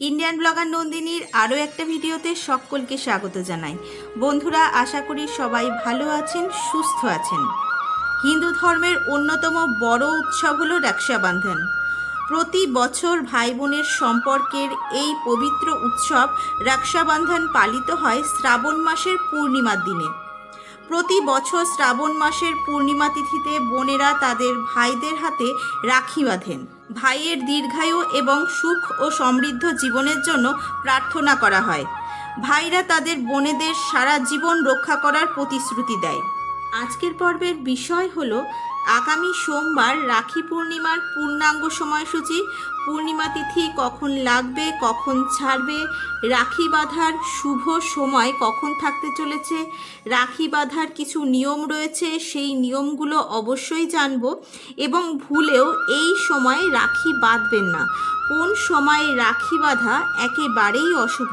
Indian blogger নন্দিনীর আরও একটা ভিডিওতে সকলকে স্বাগত জানাই। বন্ধুরা, আশা করি সবাই ভালো আছেন, সুস্থ আছেন। হিন্দু ধর্মের অন্যতম বড় উৎসব হলো রক্ষাবন্ধন প্রতি বছর ভাই বোনের সম্পর্কের এই পবিত্র উৎসব রক্ষাবন্ধন পালিত হয় শ্রাবণ মাসের পূর্ণিমার দিনে। প্রতি বছর শ্রাবণ মাসের পূর্ণিমা তিথিতে বোনেরা তাদের ভাইদের হাতে রাখি বাঁধেন। ভাইয়ের দীর্ঘায়ু এবং সুখ ও সমৃদ্ধ জীবনের জন্য প্রার্থনা করা হয়। ভাইরা তাদের বোনেদের সারা জীবন রক্ষা করার প্রতিশ্রুতি দেয়। আজকের পর্বের বিষয় হলো আগামী সোমবার রাখি পূর্ণিমার পূর্ণাঙ্গ সময়সূচি। পূর্ণিমা তিথি কখন লাগবে, কখন ছাড়বে, রাখি বাঁধার শুভ সময় কখন থাকতে চলেছে, রাখি বাঁধার কিছু নিয়ম রয়েছে, সেই নিয়মগুলো অবশ্যই জানব এবং ভুলেও এই সময় রাখি বাঁধবেন না। কোন সময়ে রাখি বাঁধা একেবারেই অশুভ,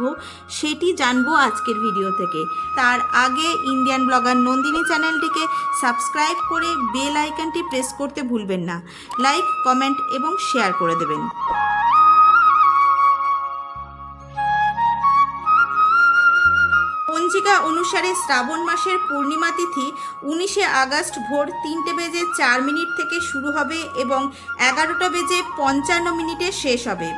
সেটি জানব আজকের ভিডিও থেকে। তার আগে ইন্ডিয়ান ব্লগার নন্দিনী চ্যানেলটিকে সাবস্ক্রাইব করে বেল আইকনটি প্রেস করতে ভুলবেন না। লাইক কমেন্ট এবং শেয়ার করে দেবেন। অনুসারে শ্রাবণ মাসের পূর্ণিমা তিথি উনিশে আগস্ট ভোর তিনটে বেজে চার মিনিট থেকে শুরু হবে এবং এগারোটা বেজে পঞ্চান্ন মিনিটে শেষ হবে।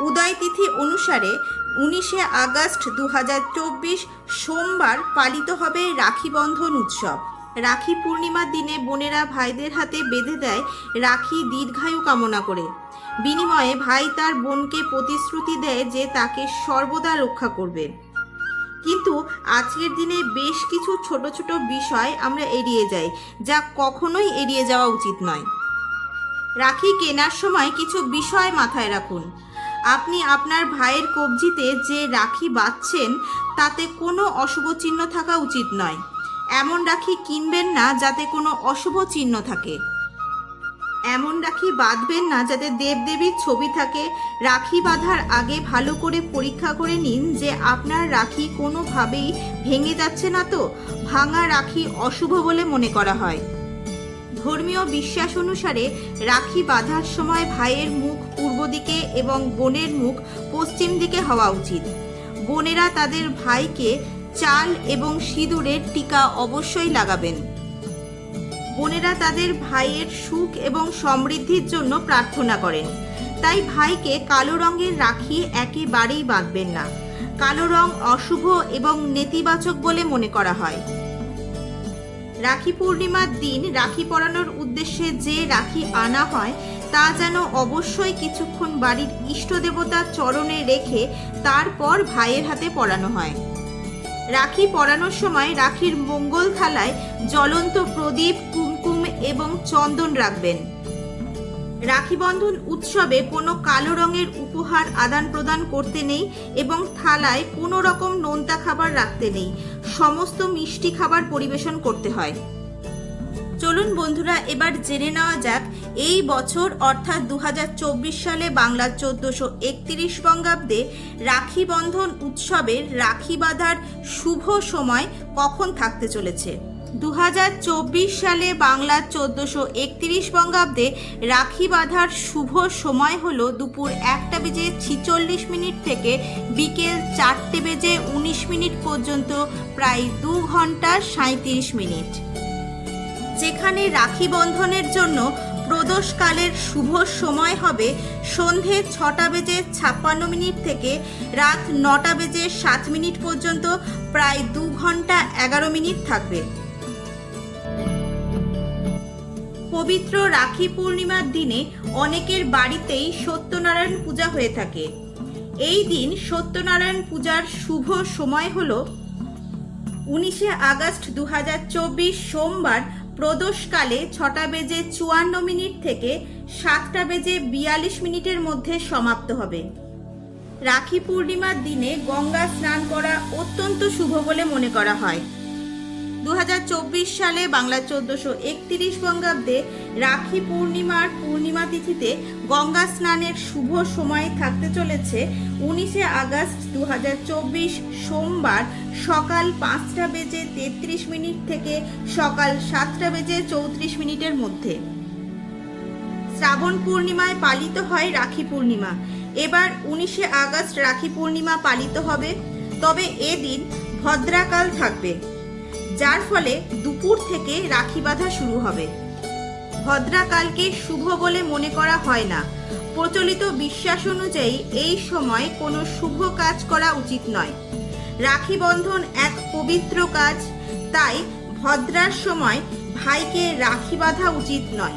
উদয় তিথি অনুসারে উনিশে আগস্ট দু হাজার চব্বিশ সোমবার পালিত হবে রাখি বন্ধন উৎসব। রাখি পূর্ণিমার দিনে বোনেরা ভাইদের হাতে বেঁধে দেয় রাখি দীর্ঘায়ু কামনা করে। বিনিময়ে ভাই তার বোনকে প্রতিশ্রুতি দেয় যে তাকে সর্বদা রক্ষা করবে। কিন্তু আজকের দিনে বেশ কিছু ছোট ছোট বিষয় আমরা এড়িয়ে যাই, যা কখনোই এড়িয়ে যাওয়া উচিত নয়। রাখি কেনার সময় কিছু বিষয় মাথায় রাখুন। আপনি আপনার ভাইয়ের কবজিতে যে রাখি বাঁধছেন, তাতে কোনো অশুভ চিহ্ন থাকা উচিত নয়। এমন রাখি কিনবেন না যাতে কোনো অশুভ চিহ্ন থাকে। এমন রাখি বাঁধবেন না যাতে দেবদেবীর ছবি থাকে। রাখি বাঁধার আগে ভালো করে পরীক্ষা করে নিন যে আপনার রাখি কোনোভাবেই ভেঙে যাচ্ছে না তো? ভাঙা রাখি অশুভ বলে মনে করা হয়। ধর্মীয় বিশ্বাস অনুসারে রাখি বাঁধার সময় ভাইয়ের মুখ পূর্ব দিকে এবং বোনের মুখ পশ্চিম দিকে হওয়া উচিত। বোনেরা তাদের ভাইকে চাল এবং সিঁদুরের টিকা অবশ্যই লাগাবেন। বোনেরা তাদের ভাইয়ের সুখ এবং সমৃদ্ধির জন্য প্রার্থনা করেন। তাই ভাইকে কালো রঙের রাখি একেবারেই বাঁধবেন না। কালো রং অশুভ এবং নেতিবাচক বলে মনে করা হয়। রাখি পূর্ণিমার দিন রাখি পরানোর উদ্দেশ্যে যে রাখি আনা হয়, তা যেন অবশ্যই কিছুক্ষণ বাড়ির ইষ্ট দেবতার চরণে রেখে তারপর ভাইয়ের হাতে পরানো হয়। রাখি পরানোর সময় রাখির মঙ্গল থালায় জ্বলন্ত প্রদীপ এবং চন্দন রাখবেন। রাখি বন্ধন উৎসবে কোনো কালো রঙের উপহার আদান প্রদান করতে নেই এবং থালায় কোনো রকম নোনতা খাবার রাখতে নেই। সমস্ত মিষ্টি খাবার পরিবেশন করতে হয়। চলুন বন্ধুরা, এবার জেনে নেওয়া যাক, এই বছর অর্থাৎ দু হাজার চব্বিশ সালে বাংলার চোদ্দশো একত্রিশ বঙ্গাব্দে রাখি বন্ধন উৎসবের রাখি বাঁধার শুভ সময় কখন থাকতে চলেছে? দু হাজার চব্বিশ সালে বাংলার চোদ্দশো একত্রিশ বঙ্গাব্দে রাখি বাঁধার শুভ সময় হল দুপুর একটা বেজে ছিচল্লিশ মিনিট থেকে বিকেল চারটে বেজে উনিশ মিনিট পর্যন্ত, প্রায় দু ঘণ্টা সাঁত্রিশ মিনিট। যেখানে রাখি বন্ধনের জন্য প্রদোষকালের শুভ সময় হবে সন্ধে ছটা বেজে ছাপ্পান্ন মিনিট থেকে রাত নটা বেজে সাত মিনিট পর্যন্ত, প্রায় দু ঘণ্টা এগারো মিনিট থাকবে। পবিত্র রাখি পূর্ণিমার দিনে অনেকের বাড়িতেই সত্যনারায়ণ পূজা হয়ে থাকে। এই দিন সত্যনারায়ণ পূজার শুভ সময় হল উনিশে আগস্ট দু হাজার চব্বিশ সোমবার প্রদোষকালে ছটা বেজে চুয়ান্ন মিনিট থেকে সাতটা বেজে বিয়াল্লিশ মিনিটের মধ্যে সমাপ্ত হবে। রাখি পূর্ণিমার দিনে গঙ্গা স্নান করা অত্যন্ত শুভ বলে মনে করা হয়। দু হাজার চব্বিশ সালে বাংলা চোদ্দশো একত্রিশ বঙ্গাব্দে রাখি পূর্ণিমার পূর্ণিমা তিথিতে গঙ্গা স্নানের শুভ সময় থাকতে চলেছে। উনিশে আগস্ট দু হাজার চব্বিশ সোমবার সকাল পাঁচটা বেজে তেত্রিশ মিনিট থেকে সকাল সাতটা বেজে চৌত্রিশ মিনিটের মধ্যে। শ্রাবণ পূর্ণিমায় পালিত হয় রাখি পূর্ণিমা। এবার উনিশে আগস্ট রাখি পূর্ণিমা পালিত হবে। তবে এদিন ভদ্রাকাল থাকবে। যার ফলে দুপুর থেকে রাখি বাঁধা শুরু হবে। ভদ্রাকালকে শুভ বলে মনে করা হয় না। প্রচলিত বিশ্বাস অনুযায়ী এই সময় কোনো শুভ কাজ করা উচিত নয়। রাখি বন্ধন এক পবিত্র কাজ, তাই ভদ্রার সময় ভাইকে রাখি বাঁধা উচিত নয়।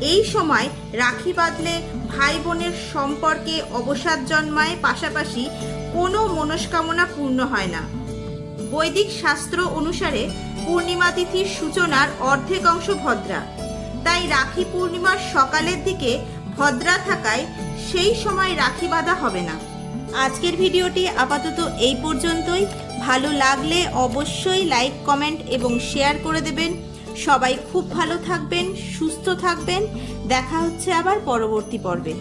এই সময় রাখি বাঁধলে ভাই বোনের সম্পর্কে অবসাদ জন্মায়, পাশাপাশি কোনো মনস্কামনা পূর্ণ হয় না। বৈদিক শাস্ত্র অনুসারে পূর্ণিমা তিথির সূচনার অর্ধেক অংশ ভদ্রা। তাই রাখি পূর্ণিমার সকালের দিকে ভদ্রা থাকায় সেই সময় রাখি বাঁধা হবে না। আজকের ভিডিওটি আপাতত এই পর্যন্তই। ভালো লাগলে অবশ্যই লাইক, কমেন্ট এবং শেয়ার করে দেবেন। সবাই খুব ভালো থাকবেন, সুস্থ থাকবেন। দেখা হচ্ছে আবার পরবর্তী পর্বে।